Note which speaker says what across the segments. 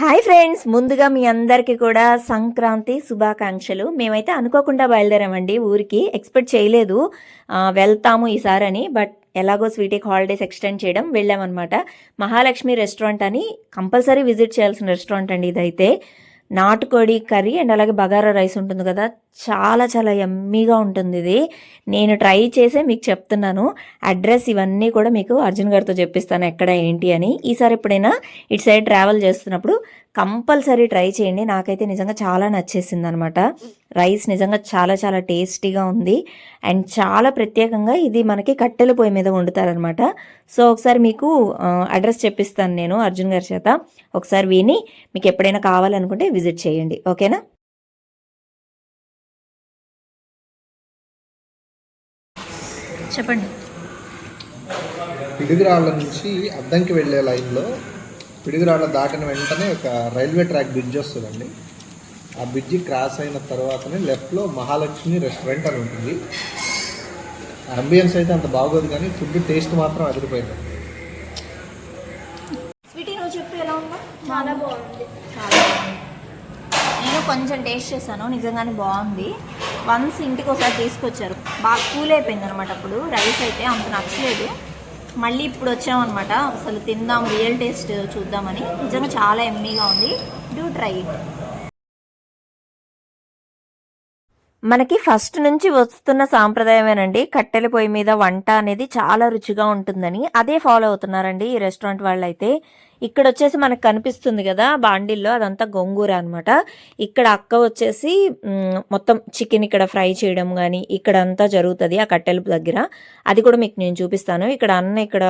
Speaker 1: Hi friends ముందుగా మీ అందరికీ కూడా సంక్రాంతి శుభాకాంక్షలు. మేమైతే అనుకోకుండా బయలుదేరామండి ఊరికి. ఎక్స్పెక్ట్ చేయలేదు. వెళ్తాము ఈసారి అని బట్ ఎలాగో స్వీటీకి హాలిడేస్ ఎక్స్టెండ్ చేయడం వెళ్ళామన్నమాట. మహాలక్ష్మి రెస్టారెంట్ అని కంపల్సరీ విజిట్ చేయాల్సిన రెస్టారెంట్ అండి ఇదైతే. నాటుకోడి కర్రీ అండ్ అలాగే బగారా రైస్ ఉంటుంది కదా చాలా చాలా ఎమ్మీగా ఉంటుంది ఇది నేను ట్రై చేసే మీకు చెప్తున్నాను. అడ్రస్ ఇవన్నీ కూడా మీకు అర్జున్ గారితో చెప్పిస్తాను ఎక్కడ ఏంటి అని. ఈసారి ఎప్పుడైనా ఇటు సైడ్ ట్రావెల్ చేస్తున్నప్పుడు కంపల్సరీ ట్రై చేయండి. నాకైతే నిజంగా చాలా నచ్చేసింది అనమాట రైస్ నిజంగా చాలా చాలా టేస్టీగా ఉంది. అండ్ చాలా ప్రత్యేకంగా ఇది మనకి కట్టెల పొయ్యి మీద వండుతారనమాట. సో ఒకసారి మీకు అడ్రస్ చెప్పిస్తాను నేను అర్జున్ గారి చేత. ఒకసారి విని మీకు ఎప్పుడైనా కావాలనుకుంటే విజిట్ చేయండి. ఓకేనా? చెప్పండి.
Speaker 2: పిడుగురాళ్ళ నుంచి అద్దంకి వెళ్ళే లైన్లో పిడుగురాళ్ళ దాటిన వెంటనే ఒక రైల్వే ట్రాక్ బ్రిడ్జ్ వస్తుందండి. ఆ బ్రిడ్జ్ క్రాస్ అయిన తర్వాతనే లెఫ్ట్లో మహాలక్ష్మి రెస్టారెంట్ అని ఉంటుంది. అంబియన్స్ అయితే అంత బాగోదు కానీ ఫుడ్ టేస్ట్ మాత్రం అదిరిపోయింది.
Speaker 1: స్వీటీ నువ్వు చెప్పు ఎలా ఉందా?
Speaker 3: చాలా బాగుంది
Speaker 1: చాలా బాగుంది. నేను కొంచెం టేస్ట్ చేశాను. నిజంగానే బాగుంది. వన్స్ ఇంటికి ఒకసారి తీసుకొచ్చారు. బాగా కూల్ అయిపోయింది అనమాట అప్పుడు. రైస్ అయితే అంత నచ్చలేదు. మళ్ళీ ఇప్పుడు వచ్చామన్నమాట అసలు తిందాం రియల్ టేస్ట్ చూద్దామని. నిజంగా చాలా ఎమ్మీగా ఉంది. డూ ట్రై ఇట్ మనకి ఫస్ట్ నుంచి వస్తున్న సాంప్రదాయమేనండి. కట్టెల పొయ్యి మీద వంట అనేది చాలా రుచిగా ఉంటుందని. అదే ఫాలో అవుతున్నారండి ఈ రెస్టారెంట్ వాళ్ళు అయితే ఇక్కడ వచ్చేసి మనకు కనిపిస్తుంది కదా బాండిల్లో అదంతా గొంగూర అనమాట ఇక్కడ అక్క వచ్చేసి మొత్తం చికెన్ ఇక్కడ ఫ్రై చేయడం కానీ ఇక్కడ అంతా జరుగుతుంది ఆ కట్టెల దగ్గర. అది కూడా మీకు నేను చూపిస్తాను. ఇక్కడ అన్న ఇక్కడ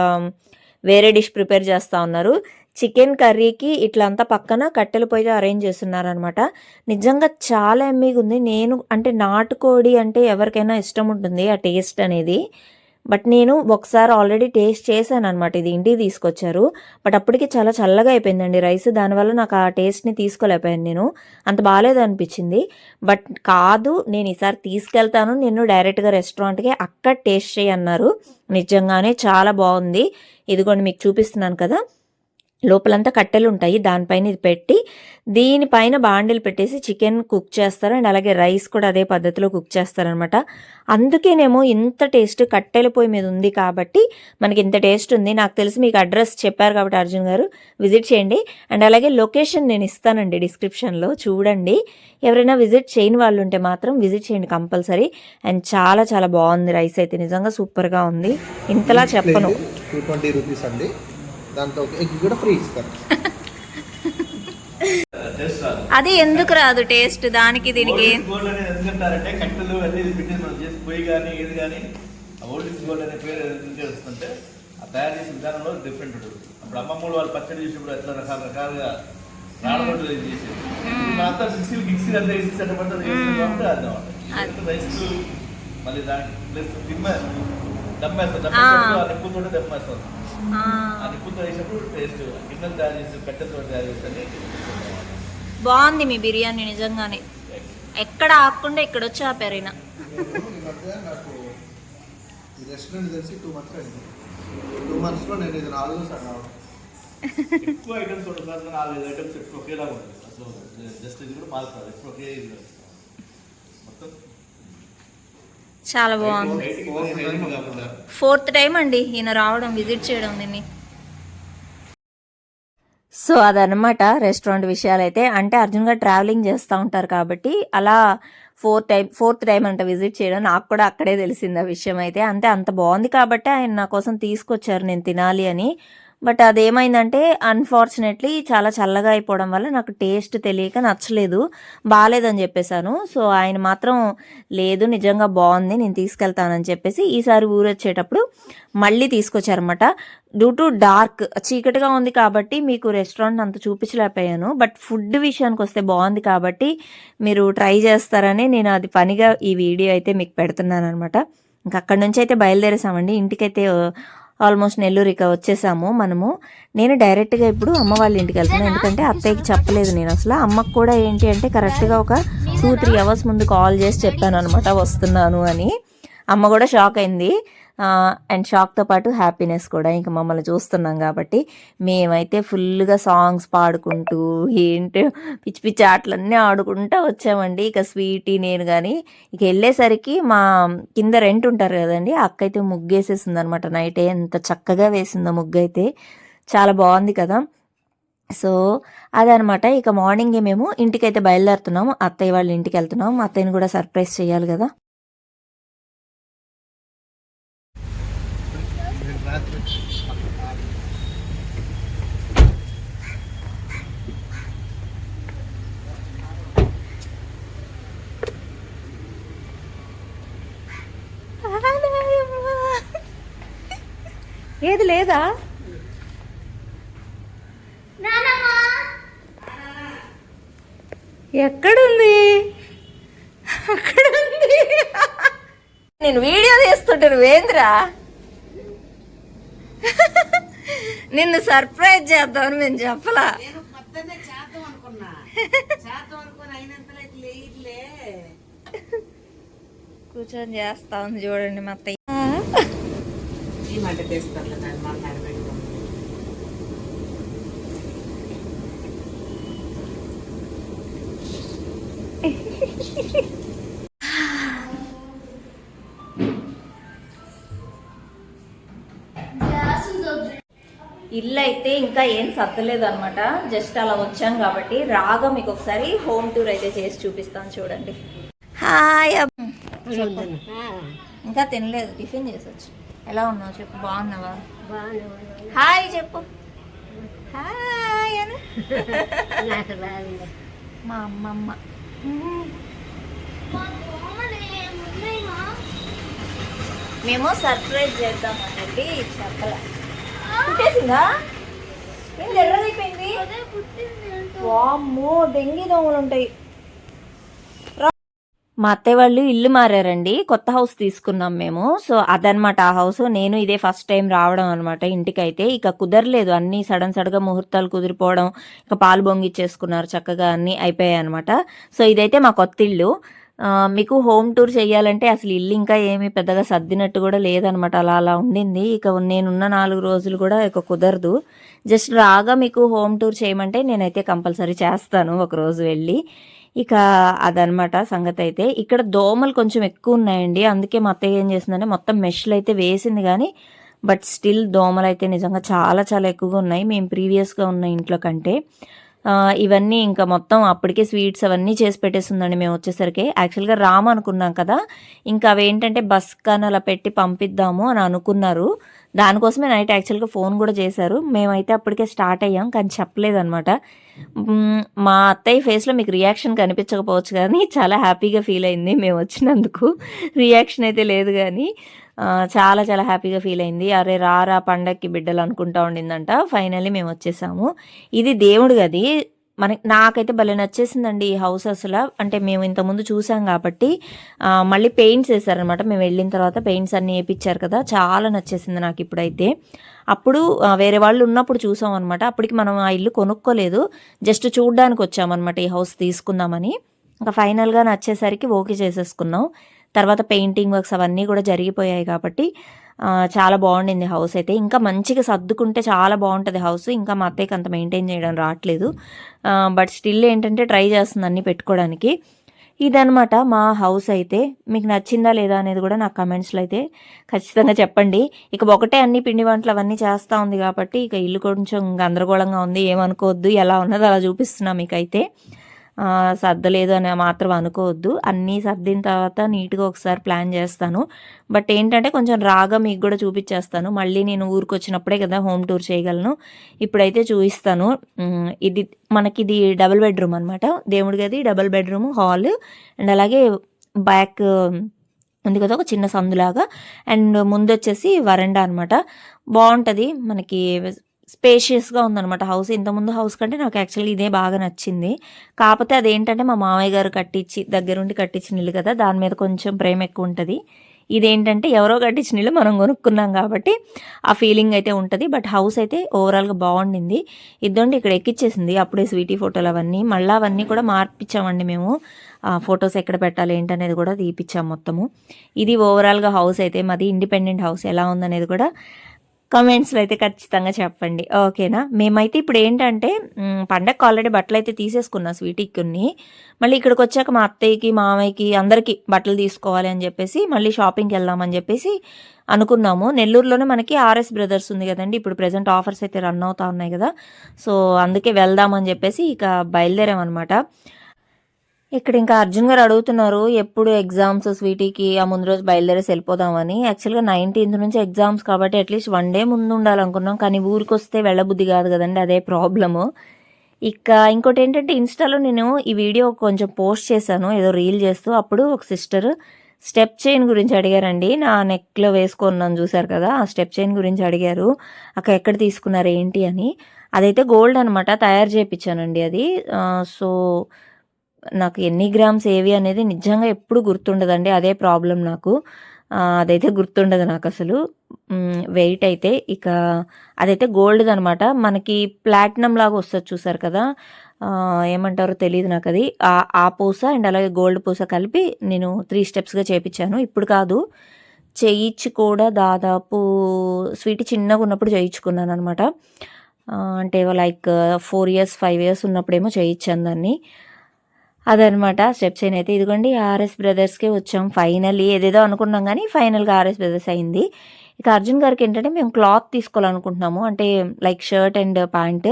Speaker 1: వేరే డిష్ ప్రిపేర్ చేస్తూ ఉన్నారు. చికెన్ కర్రీకి ఇట్లా అంతా పక్కన కట్టెల పొయ్యి అరేంజ్ చేస్తున్నారు అనమాట నిజంగా చాలా ఎమ్మీగా ఉంది. నేను అంటే నాటుకోడి అంటే ఎవరికైనా ఇష్టం ఉంటుంది ఆ టేస్ట్ అనేది. బట్ నేను ఒకసారి ఆల్రెడీ టేస్ట్ చేశాను అనమాట ఇది ఇంటికి తీసుకొచ్చారు. బట్ అప్పటికి చాలా చల్లగా అయిపోయిందండి రైస్. దానివల్ల నాకు ఆ టేస్ట్ని తీసుకోలేకపోయాను నేను. అంత బాగాలేదు అనిపించింది. బట్ కాదు నేను ఈసారి తీసుకెళ్తాను. నేను డైరెక్ట్గా రెస్టారెంట్కి అక్కడ టేస్ట్ చేయి అన్నారు. నిజంగానే చాలా బాగుంది. ఇదిగోండి మీకు చూపిస్తున్నాను కదా. లోపలంతా కట్టెలు ఉంటాయి దానిపైన ఇది పెట్టి దీనిపైన బాండిల్ పెట్టేసి చికెన్ కుక్ చేస్తారు. అండ్ అలాగే రైస్ కూడా అదే పద్ధతిలో కుక్ చేస్తారనమాట. అందుకేనేమో ఇంత టేస్ట్ కట్టెల పొయ్యి మీద ఉంది కాబట్టి మనకి ఇంత టేస్ట్ ఉంది. నాకు తెలిసి మీకు అడ్రస్ చెప్పారు కాబట్టి అర్జున్ గారు విజిట్ చేయండి. అండ్ అలాగే లొకేషన్ నేను ఇస్తానండి డిస్క్రిప్షన్లో చూడండి. ఎవరైనా విజిట్ చేయని వాళ్ళు ఉంటే మాత్రం విజిట్ చేయండి కంపల్సరీ. అండ్ చాలా చాలా బాగుంది రైస్ అయితే. నిజంగా సూపర్గా ఉంది. ఇంతలా చెప్పను.
Speaker 2: టూ ట్వంటీ రూపీస్ అండి. దాంతో ఎగ్ కూడా ఫ్రీ ఇస్తారు.
Speaker 1: అది ఎందుకు రాదు టేస్ట్? దానికి దీనికి
Speaker 4: గోల్డ్ అనేది ఎందుకంటారంటే కట్టెలు అన్ని పెట్టి మనం చేసి పొయ్యి కానీ ఏది గోల్డ్ అనే పేరు ఎందుకు వస్తుంటే ఆ తయారు చేసిన విధానంలో డిఫరెంట్ ఉంటుంది. అప్పుడు అమ్మమ్మలు వాళ్ళు పచ్చడి చేసినప్పుడు ఎట్లా రకాల రకాలుగా రాడబడి చేసేది? మిక్సీలు మిక్సీ అంతా వేసి సెట్ పడుతుంది రైస్ మళ్ళీ దానికి ప్లస్ దిమ్మ దమ్మేస్తాం దమ్మేసినప్పుడు ఆ నిప్పుతో దమ్మేస్తాం
Speaker 1: ఆ,
Speaker 4: ఆ నిప్పుతో వేసినప్పుడు టేస్ట్ గిన్నెలు తయారు చేసి కట్టెలతో తయారు చేస్తే
Speaker 1: బాగుంది మీ బిర్యానీ నిజంగానే. ఎక్కడ ఆపకుండా ఇక్కడ వచ్చి ఆపారు ఈయన.
Speaker 2: ఈ రెస్టారెంట్ తెలిసి టూ మంత్స్ అయింది. టూ మంత్స్లో నేను ఇది నాలుగోసారి రావడం.
Speaker 4: ఎక్కువ ఐటమ్స్ ఉంటుంది సార్ ఐటమ్స్ ఎక్కువ ఉంటుంది అసలు జస్ట్ ఇది కూడా మారుతుంది ఎక్కువ ఒకే ఇది మొత్తం
Speaker 1: చాలా బాగుంది. ఫోర్త్ టైం అండి ఈయన రావడం విజిట్ చేయడం దీన్ని. సో అదనమాట రెస్టారెంట్ విషయాలు అయితే అంటే అర్జున్ గారు ట్రావెలింగ్ చేస్తూ ఉంటారు కాబట్టి అలా ఫోర్త్ టైం ఫోర్త్ టైం అంట విజిట్ చేయడం నాకు కూడా అక్కడే తెలిసింది ఆ విషయం అయితే. అంతే అంత బాగుంది కాబట్టి ఆయన నా కోసం తీసుకొచ్చారు నేను తినాలి అని. బట్ అదేమైందంటే అన్ఫార్చునేట్లీ చాలా చల్లగా అయిపోవడం వల్ల నాకు టేస్ట్ తెలియక నచ్చలేదు. బాగాలేదని చెప్పేశాను. సో ఆయన మాత్రం లేదు నిజంగా బాగుంది నేను తీసుకెళ్తానని చెప్పేసి ఈసారి ఊరు వచ్చేటప్పుడు మళ్ళీ తీసుకొచ్చారనమాట డ్యూ టు డార్క్ చీకటిగా ఉంది కాబట్టి మీకు రెస్టారెంట్ అంత చూపించలేకపోయాను. బట్ ఫుడ్ విషయానికి వస్తే బాగుంది కాబట్టి మీరు ట్రై చేస్తారని నేను అది పనిగా ఈ వీడియో అయితే మీకు పెడుతున్నాను అనమాట ఇంకా అక్కడి నుంచి అయితే బయలుదేరేసామండి ఇంటికైతే ఆల్మోస్ట్ నెల్లూరుకి వచ్చేసాము మనము. నేను డైరెక్ట్గా ఇప్పుడు అమ్మ వాళ్ళ ఇంటికి వెళ్తున్నాను ఎందుకంటే అత్తయ్యకి చెప్పలేదు నేను అసలు. అమ్మకు కూడా ఏంటి అంటే కరెక్ట్గా ఒక టూ త్రీ అవర్స్ ముందు కాల్ చేసి చెప్పాను అనమాట వస్తున్నాను అని. అమ్మ కూడా షాక్ అయింది. అండ్ షాక్తో పాటు హ్యాపీనెస్ కూడా ఇంకా మమ్మల్ని చూస్తున్నాం కాబట్టి మేమైతే ఫుల్గా సాంగ్స్ పాడుకుంటూ ఏంటి పిచ్చి పిచ్చి ఆటలన్నీ ఆడుకుంటూ వచ్చామండి. ఇక స్వీటీ నేను కానీ ఇక వెళ్ళేసరికి మా కింద రెంట్ ఉంటారు కదండి అక్క అయితే ముగ్గు వేసేసింది అనమాట నైట్ ఎంత చక్కగా వేసిందో ముగ్గు అయితే చాలా బాగుంది కదా. సో అదనమాట. ఇక మార్నింగే మేము ఇంటికైతే బయలుదేరుతున్నాము. అత్తయ్య వాళ్ళ ఇంటికి వెళ్తున్నాము. అత్తయ్యని కూడా సర్ప్రైజ్ చేయాలి కదా. ఏది లేదా? ఎక్కడుంది? అక్కడుంది. నేను వీడియో తీస్తుంటే నువ్వేంద్రా? నిన్ను సర్ప్రైజ్ చేద్దామని మేము చెప్పలా.
Speaker 3: నేను మొత్తాన్ని చేద్దాం అనుకున్నా. చేద్దాం అనుకుని అయినంతలో లేట్లే.
Speaker 1: కూర్చొని చేస్తా ఉంది చూడండి మా అత్తయ్య.
Speaker 3: ఈ మంట తీసుకోవాలి దాన్ని మన పెట్టుకో
Speaker 1: ఇల్లు అయితే ఇంకా ఏం సర్దలేదు అనమాట జస్ట్ అలా వచ్చాం కాబట్టి రాగా మీకు ఒకసారి హోమ్ టూర్ అయితే చేసి చూపిస్తాను చూడండి. హాయ్. ఇంకా తినలేదు టిఫిన్ చేసొచ్చు. ఎలా ఉన్నావు చెప్పు బాగున్నావా? హాయ్ చెప్పు. హాయ్ అని. మా అమ్మమ్మ. మేము సర్ప్రైజ్ చేద్దామని చెప్పి చెప్పలే. పుట్టేసిందా? ఏంటి ఎర్రదైపోయింది? వామ్మో డెంగీ దోమలు ఉంటాయి. మా అత్తయ్య వాళ్ళు ఇల్లు మారారండి. కొత్త హౌస్ తీసుకున్నాం మేము. సో అదనమాట ఆ హౌస్. నేను ఇదే ఫస్ట్ టైం రావడం అనమాట ఇంటికైతే. ఇక కుదరలేదు. అన్ని సడన్ సడన్గా ముహూర్తాలు కుదిరిపోవడం ఇక పాలు బొంగిచ్చేసుకున్నారు చక్కగా అన్ని అయిపోయాయి అనమాట సో ఇదైతే మా కొత్త ఇల్లు. మీకు హోమ్ టూర్ చేయాలంటే అసలు ఇల్లు ఇంకా ఏమీ పెద్దగా సర్దినట్టు కూడా లేదనమాట అలా అలా ఉండింది. ఇక నేనున్న నాలుగు రోజులు కూడా ఇక కుదరదు. జస్ట్ రాగా మీకు హోమ్ టూర్ చేయమంటే నేనైతే కంపల్సరీ చేస్తాను. ఒక రోజు వెళ్ళి. ఇక అదనమాట సంగతి అయితే ఇక్కడ దోమలు కొంచెం ఎక్కువ ఉన్నాయండి అందుకే మా అత్తయ్య ఏం చేసిందంటే మొత్తం మెష్లు అయితే వేసింది కానీ బట్ స్టిల్ దోమలు అయితే నిజంగా చాలా చాలా ఎక్కువగా ఉన్నాయి మేము ప్రీవియస్గా ఉన్న ఇంట్లో కంటే. ఇవన్నీ ఇంకా మొత్తం అప్పటికే స్వీట్స్ అవన్నీ చేసి పెట్టేస్తుందండి మేము వచ్చేసరికి. యాక్చువల్గా రామ్ అనుకున్నాం కదా. ఇంకా అవి ఏంటంటే బస్ కానీ అలా పెట్టి పంపిద్దాము అని అనుకున్నారు. దానికోసమే నైట్ యాక్చువల్గా ఫోన్ కూడా చేశారు. మేమైతే అప్పటికే స్టార్ట్ అయ్యాం కానీ చెప్పలేదనమాట మా అత్తయ్య ఫేస్లో మీకు రియాక్షన్ కనిపించకపోవచ్చు కానీ చాలా హ్యాపీగా ఫీల్ అయింది మేము వచ్చినందుకు. రియాక్షన్ అయితే లేదు కానీ చాలా చాలా హ్యాపీగా ఫీల్ అయింది. అరే రారా పండక్కి బిడ్డలు అనుకుంటా ఉండిందంట. ఫైనల్లీ మేము వచ్చేసాము. ఇది దేవుడు గది మనకి నాకైతే భలే నచ్చేసిందండి ఈ హౌస్ అసలు. అంటే మేము ఇంతకుముందు చూసాం కాబట్టి మళ్ళీ పెయింట్స్ వేసారనమాట మేము వెళ్ళిన తర్వాత పెయింట్స్ అన్నీ వేయించారు కదా. చాలా నచ్చేసింది నాకు ఇప్పుడైతే. అప్పుడు వేరే వాళ్ళు ఉన్నప్పుడు చూసాం అనమాట అప్పటికి మనం ఆ ఇల్లు కొనుక్కోలేదు. జస్ట్ చూడడానికి వచ్చామన్నమాట ఈ హౌస్ తీసుకుందామని. ఇంకా ఫైనల్గా నచ్చేసరికి ఓకే చేసేసుకున్నాం. తర్వాత పెయింటింగ్ వర్క్స్ అవన్నీ కూడా జరిగిపోయాయి కాబట్టి చాలా బాగుండింది హౌస్ అయితే. ఇంకా మంచిగా సర్దుకుంటే చాలా బాగుంటుంది హౌస్. ఇంకా మా అత్తయ్యకి అంత మెయింటైన్ చేయడం రావట్లేదు. బట్ స్టిల్ ఏంటంటే ట్రై చేస్తుంది అన్నీ పెట్టుకోవడానికి. ఇదనమాట మా హౌస్ అయితే. మీకు నచ్చిందా లేదా అనేది కూడా నాకు కమెంట్స్లో అయితే ఖచ్చితంగా చెప్పండి. ఇక ఒకటే అన్ని పిండి వంటలు అవన్నీ చేస్తూ ఉంది కాబట్టి ఇక ఇల్లు కొంచెం గందరగోళంగా ఉంది. ఏమనుకోవద్దు. ఎలా ఉన్నదో అలా చూపిస్తున్నా మీకైతే. సర్దలేదు అని మాత్రం అనుకోవద్దు. అన్నీ సర్దిన తర్వాత నీట్గా ఒకసారి ప్లాన్ చేస్తాను. బట్ ఏంటంటే కొంచెం రాగా మీకు కూడా చూపించేస్తాను. మళ్ళీ నేను ఊరికి వచ్చినప్పుడే కదా హోమ్ టూర్ చేయగలను. ఇప్పుడైతే చూపిస్తాను. ఇది మనకి ఇది డబుల్ బెడ్రూమ్ అనమాట దేవుడి గది డబుల్ బెడ్రూమ్ హాల్ అండ్ అలాగే బ్యాక్ ఉంది కదా ఒక చిన్న సందులాగా. అండ్ ముందు వచ్చేసి వరండా అనమాట బాగుంటుంది మనకి స్పేషియస్గా ఉందన్నమాట హౌస్. ఇంతకుముందు హౌస్ కంటే నాకు యాక్చువల్లీ ఇదే బాగా నచ్చింది. కాకపోతే అదేంటంటే మా మామయ్య గారు కట్టించి దగ్గరుండి కట్టించిన ఇల్లు కదా దాని మీద కొంచెం ప్రేమ ఎక్కువ ఉంటుంది ఇదేంటంటే ఎవరో కట్టించిన ఇల్లు మనం కొనుక్కున్నాం కాబట్టి ఆ ఫీలింగ్ అయితే ఉంటుంది. బట్ హౌస్ అయితే ఓవరాల్గా బాగుండింది. ఇద్దండి ఇక్కడ ఎక్కిచ్చేసింది. అప్పుడే స్వీటీ ఫోటోలు అవన్నీ. మళ్ళీ అవన్నీ కూడా మార్పించామండి మేము. ఆ ఫొటోస్ ఎక్కడ పెట్టాలి ఏంటనేది కూడా తీపిచ్చాం మొత్తము. ఇది ఓవరాల్గా హౌస్ అయితే మాది ఇండిపెండెంట్ హౌస్. ఎలా ఉందనేది కూడా కమెంట్స్లో అయితే ఖచ్చితంగా చెప్పండి. ఓకేనా? మేమైతే ఇప్పుడు ఏంటంటే పండగకి పండగకు ఆల్రెడీ బట్టలు అయితే తీసేసుకున్నాం స్వీటీకి కొన్ని. మళ్ళీ ఇక్కడికి వచ్చాక మా అత్తయ్యకి మామయ్యకి అందరికీ బట్టలు తీసుకోవాలి అని చెప్పేసి మళ్ళీ షాపింగ్కి వెళ్దామని చెప్పేసి అనుకున్నాము. నెల్లూరులోనే మనకి ఆర్ఎస్ బ్రదర్స్ ఉంది కదండి. ఇప్పుడు ప్రజెంట్ ఆఫర్స్ అయితే రన్ అవుతా ఉన్నాయి కదా. సో అందుకే వెళ్దామని చెప్పేసి ఇక బయలుదేరామన్నమాట. ఇక్కడ ఇంకా అర్జున్ గారు అడుగుతున్నారు ఎప్పుడు ఎగ్జామ్స్ స్వీటీకి ఆ ముందు రోజు బయలుదేరేసి వెళ్ళిపోదామని. యాక్చువల్గా నైన్టీన్త్ నుంచి ఎగ్జామ్స్ కాబట్టి అట్లీస్ట్ వన్ డే ముందు ఉండాలనుకున్నాం కానీ ఊరికి వస్తే వెళ్ళబుద్ధి కాదు కదండి అదే ప్రాబ్లము ఇక ఇంకోటి ఏంటంటే ఇన్స్టాలో నేను ఈ వీడియో కొంచెం పోస్ట్ చేశాను ఏదో రీల్ చేస్తూ. అప్పుడు ఒక సిస్టర్ స్టెప్ చైన్ గురించి అడిగారండి. నా నెక్లో వేసుకున్నాను చూసారు కదా ఆ స్టెప్ చైన్ గురించి అడిగారు. అక్కడ ఎక్కడ తీసుకున్నారు ఏంటి అని. అదైతే గోల్డ్ అనమాట తయారు చేయించానండి అది. సో నాకు ఎన్ని గ్రామ్స్ ఏవి అనేది నిజంగా ఎప్పుడు గుర్తుండదండి. అదే ప్రాబ్లం నాకు. అదైతే గుర్తుండదు నాకు అసలు. వెయిట్ అయితే ఇక అదైతే గోల్డ్ అనమాట మనకి ప్లాటినం లాగా వస్తుంది చూసారు కదా. ఏమంటారో తెలియదు నాకు అది. ఆ- ఆ పూస అండ్ అలాగే గోల్డ్ పూస కలిపి నేను త్రీ స్టెప్స్గా చేయించాను ఇప్పుడు కాదు. చేయించి కూడా దాదాపు స్వీట్ చిన్నగా ఉన్నప్పుడు చేయించుకున్నాను అనమాట అంటే like four years five years ఉన్నప్పుడేమో చేయించాను దాన్ని. అదనమాట. స్టెప్ చైన్ అయితే ఇదిగోండి ఆర్ఎస్ బ్రదర్స్కే వచ్చాం ఫైనల్లీ. ఏదేదో అనుకున్నాం కానీ ఫైనల్గా ఆర్ఎస్ బ్రదర్స్ అయింది. ఇక అర్జున్ గారికి ఏంటంటే మేము క్లాత్ తీసుకోవాలనుకుంటున్నాము. అంటే లైక్ షర్ట్ అండ్ ప్యాంట్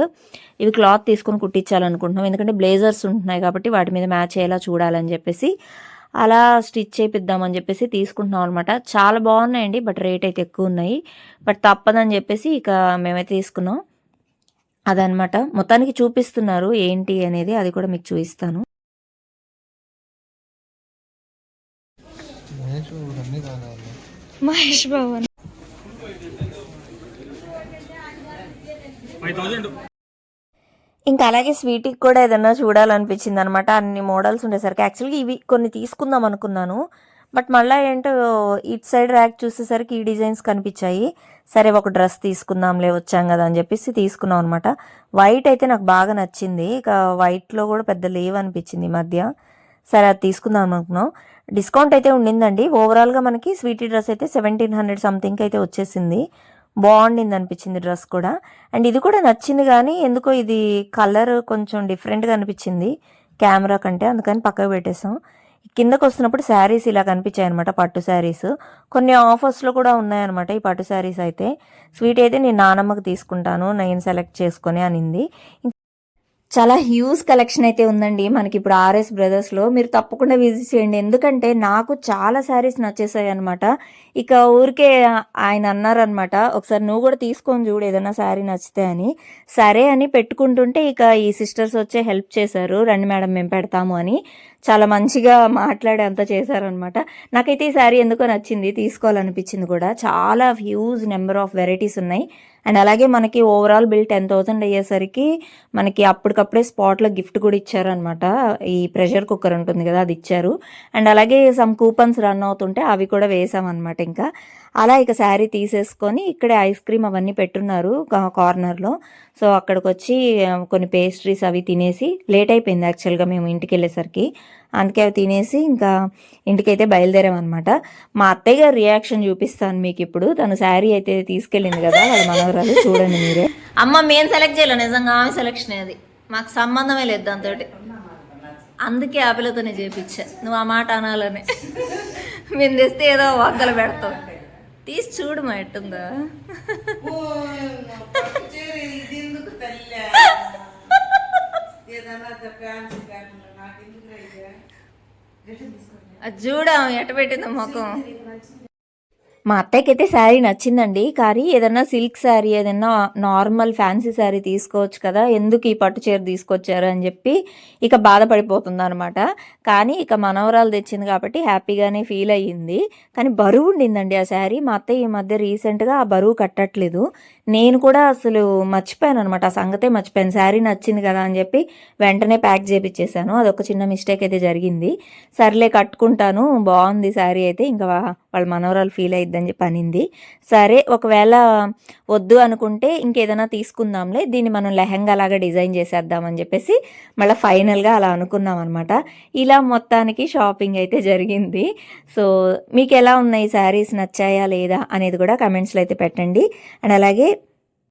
Speaker 1: ఇవి క్లాత్ తీసుకొని కుట్టించాలనుకుంటున్నాం. ఎందుకంటే బ్లేజర్స్ ఉంటున్నాయి కాబట్టి వాటి మీద మ్యాచ్ అయ్యేలా చూడాలని చెప్పేసి అలా స్టిచ్ చేపిద్దామని చెప్పేసి తీసుకుంటున్నాం అనమాట చాలా బాగున్నాయండి బట్ రేట్ అయితే ఎక్కువ ఉన్నాయి. బట్ తప్పదని చెప్పేసి ఇక మేమైతే తీసుకున్నాం. అదనమాట. మొత్తానికి చూపిస్తున్నారు ఏంటి అనేది అది కూడా మీకు చూపిస్తాను
Speaker 2: మహేష్ అన్నీ కావాలి
Speaker 1: మహేష్ బాబు ఇంకా అలాగే స్వీట్కి కూడా ఏదన్నా చూడాలనిపించింది అనమాట అన్ని మోడల్స్ ఉండేసరికి యాక్చువల్గా ఇవి కొన్ని తీసుకుందాం అనుకున్నాను. బట్ మళ్ళీ ఏంటో ఇట్ సైడ్ ర్యాక్ చూసేసరికి ఈ డిజైన్స్ కనిపించాయి. సరే ఒక డ్రెస్ తీసుకుందాంలే వచ్చాం కదా అని చెప్పేసి తీసుకున్నాం అనమాట. వైట్ అయితే నాకు బాగా నచ్చింది. ఇక వైట్లో కూడా పెద్ద లేవ్ అనిపించింది ఈ మధ్య. సరే అది తీసుకుందాం అనుకున్నాం. డిస్కౌంట్ అయితే ఉండిందండి. ఓవరాల్గా మనకి స్వీటీ డ్రెస్ అయితే సెవెంటీన్ హండ్రెడ్ సంథింగ్ అయితే వచ్చేసింది. బాగుండింది అనిపించింది డ్రెస్ కూడా. అండ్ ఇది కూడా నచ్చింది కానీ ఎందుకో ఇది కలర్ కొంచెం డిఫరెంట్గా అనిపించింది కెమెరా కంటే. అందుకని పక్కకు పెట్టేసాం కిందకు వస్తున్నప్పుడు శారీస్ ఇలా కనిపించాయి అనమాట పట్టు శారీస్. కొన్ని ఆఫర్స్లో కూడా ఉన్నాయన్నమాట ఈ పట్టు శారీస్ అయితే. స్వీట్ అయితే నేను నానమ్మకి తీసుకుంటాను నేను సెలెక్ట్ చేసుకొని అనింది. చాలా హ్యూజ్ కలెక్షన్ అయితే ఉందండి మనకి ఇప్పుడు ఆర్ఎస్ బ్రదర్స్లో మీరు తప్పకుండా విజిట్ చేయండి. ఎందుకంటే నాకు చాలా శారీస్ నచ్చేసాయి అనమాట ఇక ఊరికే ఆయన అన్నారనమాట ఒకసారి నువ్వు కూడా తీసుకొని చూడు ఏదైనా శారీ నచ్చితే అని. సరే అని పెట్టుకుంటుంటే ఇక ఈ సిస్టర్స్ వచ్చే హెల్ప్ చేశారు. రండి మేడం మేము పెడతాము అని. చాలా మంచిగా మాట్లాడి అంతా చేశారనమాట. నాకైతే ఈ శారీ ఎందుకో నచ్చింది తీసుకోవాలనిపించింది కూడా. చాలా హ్యూజ్ నెంబర్ ఆఫ్ వెరైటీస్ ఉన్నాయి. అండ్ అలాగే మనకి ఓవరాల్ బిల్ టెన్ థౌసండ్ అయ్యేసరికి మనకి అప్పటికప్పుడే స్పాట్లో గిఫ్ట్ కూడా ఇచ్చారనమాట. ఈ ప్రెషర్ కుక్కర్ ఉంటుంది కదా అది ఇచ్చారు. అండ్ అలాగే సమ్ కూపన్స్ రన్ అవుతుంటే అవి కూడా వేసామన్నమాట ఇంకా. అలా ఇక శారీ తీసేసుకొని ఇక్కడే ఐస్ క్రీమ్ అవన్నీ పెట్టున్నారు కార్నర్లో సో అక్కడికి వచ్చి కొన్ని పేస్ట్రీస్ అవి తినేసి లేట్ అయిపోయింది యాక్చువల్గా మేము ఇంటికి వెళ్ళేసరికి. అందుకే అవి తినేసి ఇంకా ఇంటికైతే బయలుదేరామన్నమాట. మా అత్తయ్య గారి రియాక్షన్ చూపిస్తాను మీకు ఇప్పుడు. తను శారీ అయితే తీసుకెళ్ళింది కదా వాళ్ళ మనవరాలు చూడండి మీరే. అమ్మ మేము సెలెక్ట్ చేయలేదు నిజంగా ఆమె సెలెక్షన్ అది. మాకు సంబంధమే లేదు దాంతో అందుకే ఆ పిల్లతోనే చేపించా. నువ్వు ఆ మాట అనాలని. మేము తెస్తే ఏదో వగ్గలు పెడతాం. తీసి చూడు మా ఎట్టుందా. అది చూడ ఎట పెట్టిందో ముఖం. మా అత్తయ్యకి అయితే శారీ నచ్చిందండి. కానీ ఏదన్నా సిల్క్ శారీ ఏదన్నా నార్మల్ ఫ్యాన్సీ శారీ తీసుకోవచ్చు కదా ఎందుకు ఈ పట్టు చీర తీసుకొచ్చారు అని చెప్పి ఇక బాధపడిపోతుంది అనమాట కానీ ఇక మనవరాలు తెచ్చింది కాబట్టి హ్యాపీగానే ఫీల్ అయ్యింది. కానీ బరువు ఉండిందండి ఆ శారీ. మా అత్తయ్య ఈ మధ్య రీసెంట్గా ఆ బరువు కట్టట్లేదు. నేను కూడా అసలు మర్చిపోయాను అనమాట ఆ సంగతే మర్చిపోయాను. శారీ నచ్చింది కదా అని చెప్పి వెంటనే ప్యాక్ చేపించేశాను అదొక చిన్న మిస్టేక్ అయితే జరిగింది. సర్లే కట్టుకుంటాను. బాగుంది శారీ అయితే. ఇంకా వాళ్ళ మనవరాలు ఫీల్ అయిద్దని చెప్పి అనింది సరే ఒకవేళ వద్దు అనుకుంటే ఇంకేదైనా తీసుకుందాంలే దీన్ని మనం లెహంగా లాగా డిజైన్ చేసేద్దామని చెప్పేసి మళ్ళీ ఫైనల్గా అలా అనుకున్నాం అనమాట ఇలా మొత్తానికి షాపింగ్ అయితే జరిగింది. సో మీకు ఎలా ఉన్నాయి శారీస్ నచ్చాయా లేదా అనేది కూడా కమెంట్స్లో అయితే పెట్టండి. అండ్ అలాగే